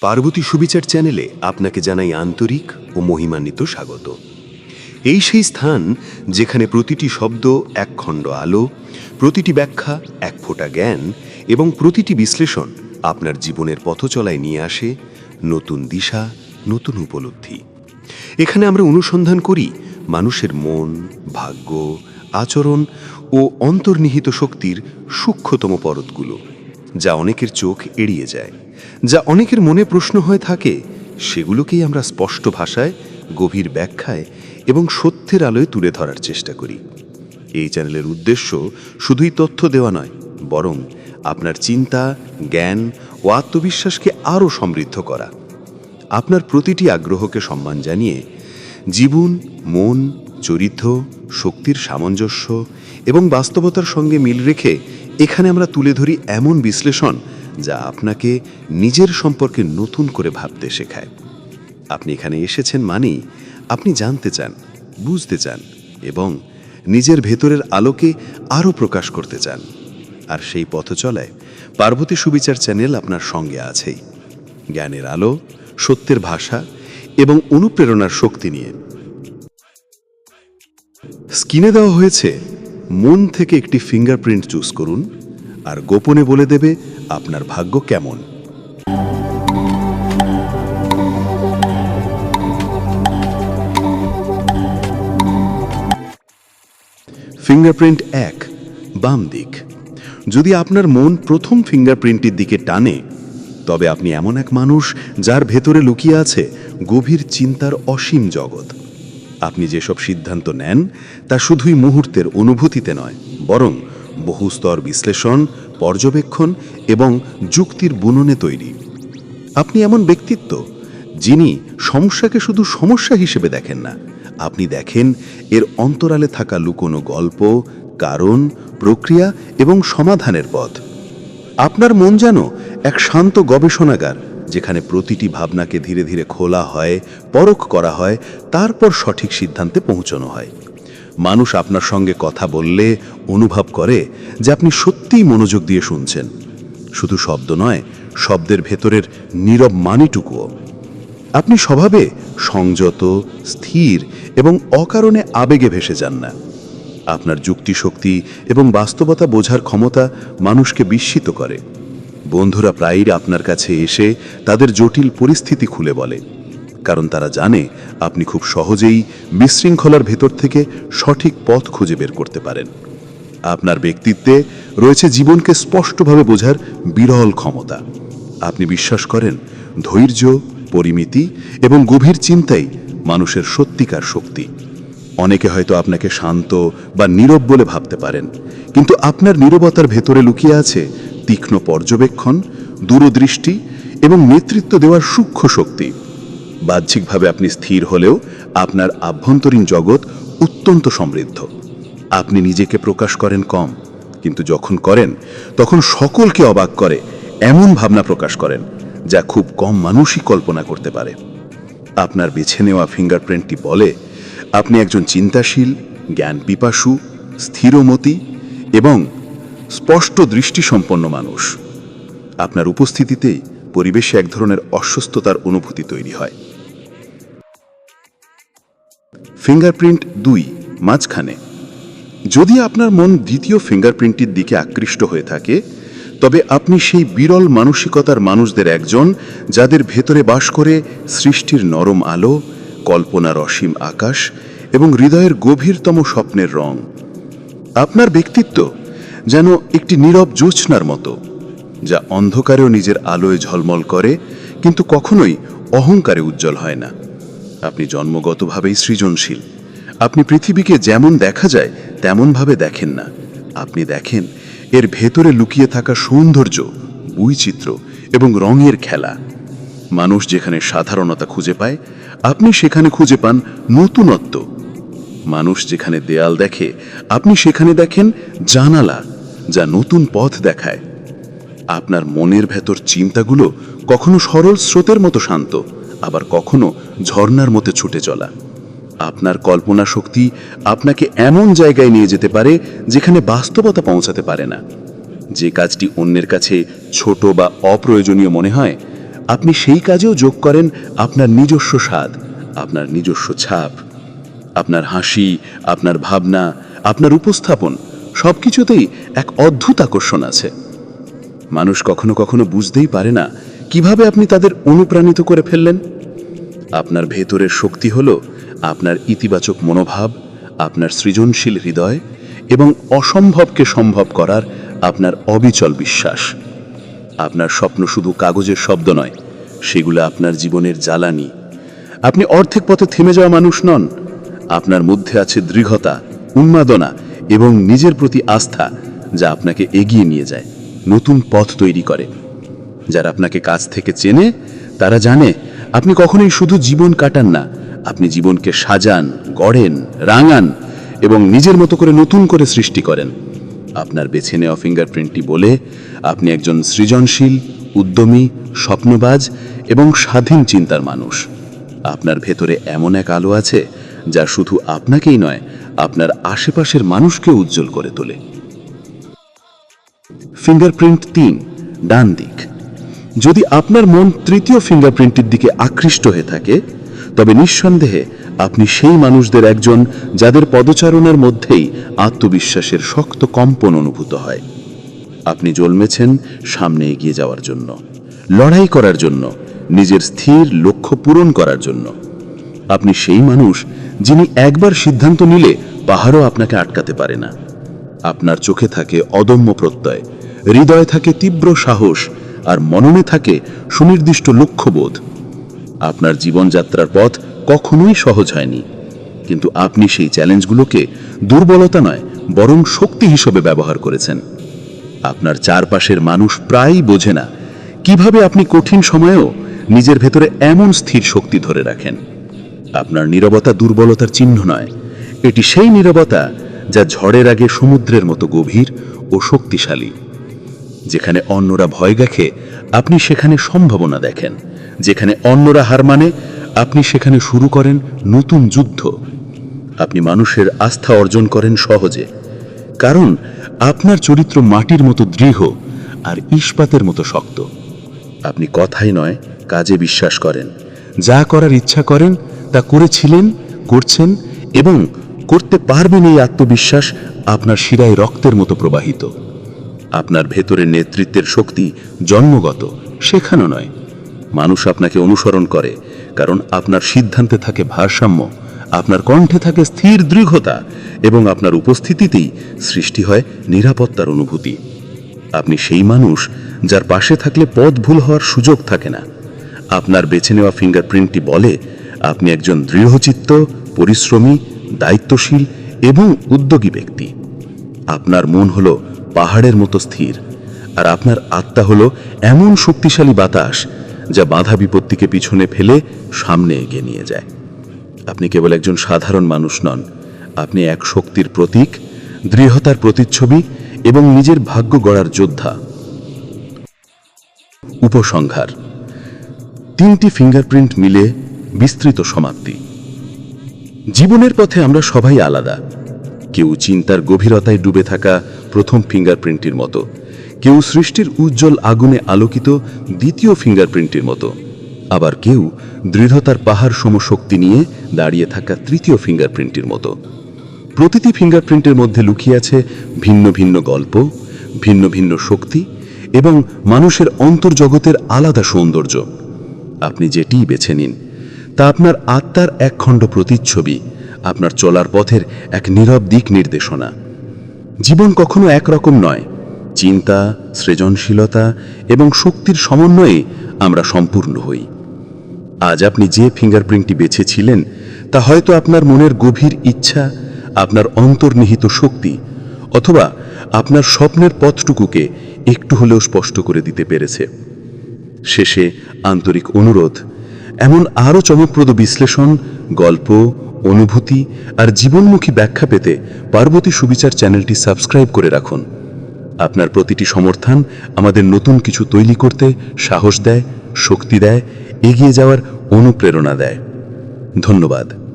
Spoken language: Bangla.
পার্বতী সুবিচার চ্যানেলে আপনাকে জানাই আন্তরিক ও মহিমান্বিত স্বাগত। এই সেই স্থান যেখানে প্রতিটি শব্দ এক খণ্ড আলো, প্রতিটি ব্যাখ্যা এক ফোঁটা জ্ঞান এবং প্রতিটি বিশ্লেষণ আপনার জীবনের পথচলায় নিয়ে আসে নতুন দিশা, নতুন উপলব্ধি। এখানে আমরা অনুসন্ধান করি মানুষের মন, ভাগ্য, আচরণ ও অন্তর্নিহিত শক্তির সূক্ষ্মতম পরতগুলো। যা অনেকের চোখ এড়িয়ে যায়, যা অনেকের মনে প্রশ্ন হয়ে থাকে, সেগুলোকেই আমরা স্পষ্ট ভাষায়, গভীর ব্যাখ্যায় এবং সত্যের আলোয় তুলে ধরার চেষ্টা করি। এই চ্যানেলের উদ্দেশ্য শুধুই তথ্য দেওয়া নয়, বরং আপনার চিন্তা, জ্ঞান ও আত্মবিশ্বাসকে আরও সমৃদ্ধ করা। আপনার প্রতিটি আগ্রহকে সম্মান জানিয়ে জীবন, মন, চরিত্র, শক্তির সামঞ্জস্য এবং বাস্তবতার সঙ্গে মিল রেখে এখানে আমরা তুলে ধরি এমন বিশ্লেষণ যা আপনাকে নিজের সম্পর্কে নতুন করে ভাবতে শেখায়। আপনি এখানে এসেছেন মানেই আপনি জানতে চান, বুঝতে চান এবং নিজের ভেতরের আলোকে আরও প্রকাশ করতে চান। আর সেই পথ চলায় পার্বতী সুবিচার চ্যানেল আপনার সঙ্গে আছেই। জ্ঞানের আলো, সত্যের ভাষা এবং অনুপ্রেরণার শক্তি নিয়ে। স্কিনে দেওয়া হয়েছে মন থেকে একটি ফিঙ্গারপ্রিন্ট চুজ করুন আর গোপনে বলে দেবে আপনার ভাগ্য কেমন। ফিঙ্গারপ্রিন্ট এক, বাম দিক। যদি আপনার মন প্রথম ফিঙ্গারপ্রিন্টটির দিকে টানে, তবে আপনি এমন এক মানুষ যার ভেতরে লুকিয়ে আছে গভীর চিন্তার অসীম জগৎ। আপনি যেসব সিদ্ধান্ত নেন, তা শুধুই মুহূর্তের অনুভূতিতে নয়, বরং বহুস্তর বিশ্লেষণ, পর্যবেক্ষণ এবং যুক্তির বুননে তৈরি। আপনি এমন ব্যক্তিত্ব, যিনি সমস্যাকে শুধু সমস্যা হিসেবে দেখেন না, আপনি দেখেন এর অন্তরালে থাকা লুকোনো গল্প, কারণ, প্রক্রিয়া এবং সমাধানের পথ। আপনার মন যেন এক শান্ত গবেষণাগার যেখানে প্রতিটি ভাবনাকে ধীরে ধীরে খোলা হয়, পরখ করা হয়, তারপর সঠিক সিদ্ধান্তে পৌঁছানো হয়। মানুষ আপনার সঙ্গে কথা বললে অনুভব করে যে আপনি সত্যিই মনোযোগ দিয়ে শুনছেন। শুধু শব্দ নয়, শব্দের ভেতরের নীরব মানিটুকুও। আপনি স্বভাবে সংযত, স্থির এবং অকারণে আবেগে ভেসে যান না। আপনার যুক্তিশক্তি এবং বাস্তবতা বোঝার ক্ষমতা মানুষকে বিস্মিত করে। বন্ধুরা প্রায়ই আপনার কাছে এসে তাদের জটিল পরিস্থিতি খুলে বলে, কারণ তারা জানে আপনি খুব সহজেই বিশৃঙ্খলার ভেতর থেকে সঠিক পথ খুঁজে বের করতে পারেন। আপনার ব্যক্তিত্বে রয়েছে জীবনকে স্পষ্টভাবে বোঝার বিরল ক্ষমতা। আপনি বিশ্বাস করেন, ধৈর্য, পরিমিতি এবং গভীর চিন্তাই মানুষের সত্যিকার শক্তি। অনেকে হয়তো আপনাকে শান্ত বা নীরব বলে ভাবতে পারেন, কিন্তু আপনার নীরবতার ভেতরে লুকিয়ে আছে তীক্ষ্ণ পর্যবেক্ষণ, দূরদৃষ্টি এবং নেতৃত্ব দেওয়ার সূক্ষ্ম শক্তি। বাহ্যিকভাবে আপনি স্থির হলেও আপনার আভ্যন্তরীণ জগৎ অত্যন্ত সমৃদ্ধ। আপনি নিজেকে প্রকাশ করেন কম, কিন্তু যখন করেন, তখন সকলকে অবাক করে এমন ভাবনা প্রকাশ করেন, যা খুব কম মানুষই কল্পনা করতে পারে। আপনার বেছে নেওয়া ফিঙ্গারপ্রিন্টটি বলে, আপনি একজন চিন্তাশীল জ্ঞান পিপাসু স্থিরমতি এবং স্পষ্ট দৃষ্টিসম্পন্ন মানুষ। আপনার উপস্থিতিতেই পরিবেশে এক ধরনের অস্বস্থতার অনুভূতি তৈরি হয়। ফিঙ্গারপ্রিন্ট দুই, মাঝখানে। যদি আপনার মন দ্বিতীয় ফিঙ্গারপ্রিন্টটির দিকে আকৃষ্ট হয়ে থাকে, তবে আপনি সেই বিরল মানসিকতার মানুষদের একজন যাদের ভেতরে বাস করে সৃষ্টির নরম আলো, কল্পনার অসীম আকাশ এবং হৃদয়ের গভীরতম স্বপ্নের রং। আপনার ব্যক্তিত্ব যেন একটি নীরব জ্যোৎস্নার মতো, যা অন্ধকারেও নিজের আলোয় ঝলমল করে, কিন্তু কখনোই অহংকারে উজ্জ্বল হয় না। আপনি জন্মগতভাবেই সৃজনশীল। আপনি পৃথিবীকে যেমন দেখা যায়, তেমনভাবে দেখেন না। আপনি দেখেন, এর ভেতরে লুকিয়ে থাকা সৌন্দর্য, বৈচিত্র্য এবং রঙের খেলা। মানুষ যেখানে সাধারণতা খুঁজে পায়, আপনি সেখানে খুঁজে পান নতুনত্ব। মানুষ যেখানে দেয়াল দেখে, আপনি সেখানে দেখেন জানালা। যা নতুন পথ দেখায়। আপনার মনের ভেতর চিন্তাগুলো কখনো সরল স্রোতের মতো শান্ত, আবার কখনো ঝর্ণার মতো ছুটে চলা। আপনার কল্পনা শক্তি আপনাকে এমন জায়গায় নিয়ে যেতে পারে যেখানে বাস্তবতা পৌঁছাতে পারে না। যে কাজটি অন্যের কাছে ছোট বা অপ্রয়োজনীয় মনে হয়, আপনি সেই কাজেও যোগ করেন আপনার নিজস্ব স্বাদ, আপনার নিজস্ব ছাপ। আপনার হাসি, আপনার ভাবনা, আপনার উপস্থাপন সব কিছুতেই এক অদ্ভুত আকর্ষণ আছে। মানুষ কখনো কখনো বুঝতেই পারে না, কীভাবে আপনি তাদের অনুপ্রাণিত করে ফেললেন। আপনার ভেতরের শক্তি হল আপনার ইতিবাচক মনোভাব, আপনার সৃজনশীল হৃদয় এবং অসম্ভবকে সম্ভব করার আপনার অবিচল বিশ্বাস। আপনার স্বপ্ন শুধু কাগজের শব্দ নয়, সেগুলো আপনার জীবনের জ্বালানি। আপনি অর্ধেক পথে থেমে যাওয়া মানুষ নন, আপনার মধ্যে আছে দৃঢ়তা, উন্মাদনা এবং নিজের প্রতি আস্থা যা আপনাকে এগিয়ে নিয়ে যায়, নতুন পথ তৈরি করে। যারা আপনাকে কাছ থেকে চেনে, তারা জানে, আপনি কখনোই শুধু জীবন কাটান না, আপনি জীবনকে সাজান, গড়েন, রাঙান এবং নিজের মতো করে নতুন করে সৃষ্টি করেন। আপনার বেছে নেওয়া ফিঙ্গারপ্রিন্টটি বলে, আপনি একজন সৃজনশীল, উদ্যমী, স্বপ্নবাজ এবং স্বাধীন চিন্তার মানুষ। আপনার ভেতরে এমন এক আলো আছে, যা শুধু আপনাকেই নয় আপনার আশেপাশের মানুষকে উজ্জ্বল করে তোলে। ফিঙ্গারপ্রিন্ট তিন, ডান দিক। যদি আপনার মন তৃতীয় ফিঙ্গারপ্রিন্টের দিকে আকৃষ্ট হয়ে থাকে, তবে নিঃসন্দেহে আপনি সেই মানুষদের একজন যাদের পদচারণার মধ্যেই আত্মবিশ্বাসের শক্ত কম্পন অনুভূত হয়। আপনি জন্মেছেন সামনে এগিয়ে যাওয়ার জন্য, লড়াই করার জন্য, নিজের স্থির লক্ষ্য পূরণ করার জন্য। আপনি সেই মানুষ যিনি একবার সিদ্ধান্ত নিলে পাহাড়ও আপনাকে আটকাতে পারে না। আপনার চোখে থাকে অদম্য প্রত্যয়, হৃদয়ে থাকে তীব্র সাহস, আর মননে থাকে সুনির্দিষ্ট লক্ষ্যবোধ। আপনার জীবনযাত্রার পথ কখনোই সহজ হয়নি। কিন্তু আপনি সেই চ্যালেঞ্জগুলোকে দুর্বলতা নয়, বরং শক্তি হিসেবে ব্যবহার করেছেন। আপনার চারপাশের মানুষ প্রায়ই বোঝে না, কীভাবে আপনি কঠিন সময়েও নিজের ভেতরে এমন স্থির শক্তি ধরে রাখেন। আপনার নীরবতা দুর্বলতার চিহ্ন নয়। এটি সেই নীরবতা যা ঝড়ের আগে সমুদ্রের মতো গভীর ও শক্তিশালী। যেখানে অন্যরা ভয় দেখে, আপনি সেখানে সম্ভাবনা দেখেন। যেখানে অন্যরা হার মানে আপনি সেখানে শুরু করেন নতুন যুদ্ধ। আপনি মানুষের আস্থা অর্জন করেন সহজে। কারণ, আপনার চরিত্র মাটির মতো দৃঢ় আর ইস্পাতের মতো শক্ত। আপনি কথাই নয়, কাজে বিশ্বাস করেন। যা করার ইচ্ছা করেন তা করেছিলেন, করছেন এবং করতে পারবেন এই আত্মবিশ্বাস আপনার শিরায় রক্তের মতো প্রবাহিত। আপনার ভেতরের নেতৃত্বের শক্তি জন্মগত শেখানো নয়। মানুষ আপনাকে অনুসরণ করে, কারণ আপনার সিদ্ধান্তে থাকে ভারসাম্য, আপনার কণ্ঠে থাকে স্থির দৃঢ়তা এবং আপনার উপস্থিতিতেই সৃষ্টি হয় নিরাপত্তার অনুভূতি। আপনি সেই মানুষ যার পাশে থাকলে পথ ভুল হওয়ার সুযোগ থাকে না। আপনার বেছে নেওয়া ফিঙ্গারপ্রিন্টটি বলে আপনি একজন দৃঢ়চিত্ত, পরিশ্রমী, দায়িত্বশীল এবং উদ্যোগী ব্যক্তি। আপনার মন হলো পাহাড়ের মতো স্থির, আর আপনার আত্মা হলো এমন শক্তিশালী বাতাস যা বাধা বিপত্তিকে পিছনে ফেলে সামনে এগিয়ে নিয়ে যায়। আপনি কেবল একজন সাধারণ মানুষ নন, আপনি এক শক্তির প্রতীক, দৃঢ়তার প্রতিচ্ছবি এবং নিজের ভাগ্য গড়ার যোদ্ধা। উপসংহার। তিনটি ফিঙ্গারপ্রিন্ট মিলে বিস্তৃত সমাপ্তি। জীবনের পথে আমরা সবাই আলাদা। কেউ চিন্তার গভীরতায় ডুবে থাকা প্রথম ফিঙ্গারপ্রিন্টটির মতো। কেউ সৃষ্টির উজ্জ্বল আগুনে আলোকিত দ্বিতীয় ফিঙ্গারপ্রিন্টটির মতো। আবার কেউ দৃঢ়তার পাহাড় সমশক্তি নিয়ে দাঁড়িয়ে থাকা তৃতীয় ফিঙ্গারপ্রিন্টটির মতো। প্রতিটি ফিঙ্গারপ্রিন্টের মধ্যে লুকিয়ে আছে ভিন্ন ভিন্ন গল্প, ভিন্ন ভিন্ন শক্তি এবং মানুষের অন্তর্জগতের আলাদা সৌন্দর্য। আপনি যেটিই বেছে নিন তা আপনার আত্মার একখণ্ড প্রতিচ্ছবি, আপনার চলার পথের এক নীরব দিক নির্দেশনা। জীবন কখনো একরকম নয়। চিন্তা, সৃজনশীলতা এবং শক্তির সমন্বয়ে আমরা সম্পূর্ণ হই। আজ আপনি যে ফিঙ্গারপ্রিন্টটি বেছেছিলেন, তা হয়তো আপনার মনের গভীর ইচ্ছা, আপনার অন্তর্নিহিত শক্তি অথবা আপনার স্বপ্নের পথটুকুকে একটু হলেও স্পষ্ট করে দিতে পেরেছে। শেষে আন্তরিক অনুরোধ এমন আরও চমকপ্রদ বিশ্লেষণ, গল্প, অনুভূতি আর জীবনমুখী ব্যাখ্যা পেতে পার্বতী সুবিচার চ্যানেলটি সাবস্ক্রাইব করে রাখুন। আপনার প্রতিটি সমর্থন আমাদের নতুন কিছু তৈরি করতে সাহস দেয়, শক্তি দেয়, এগিয়ে যাওয়ার অনুপ্রেরণা দেয়। ধন্যবাদ।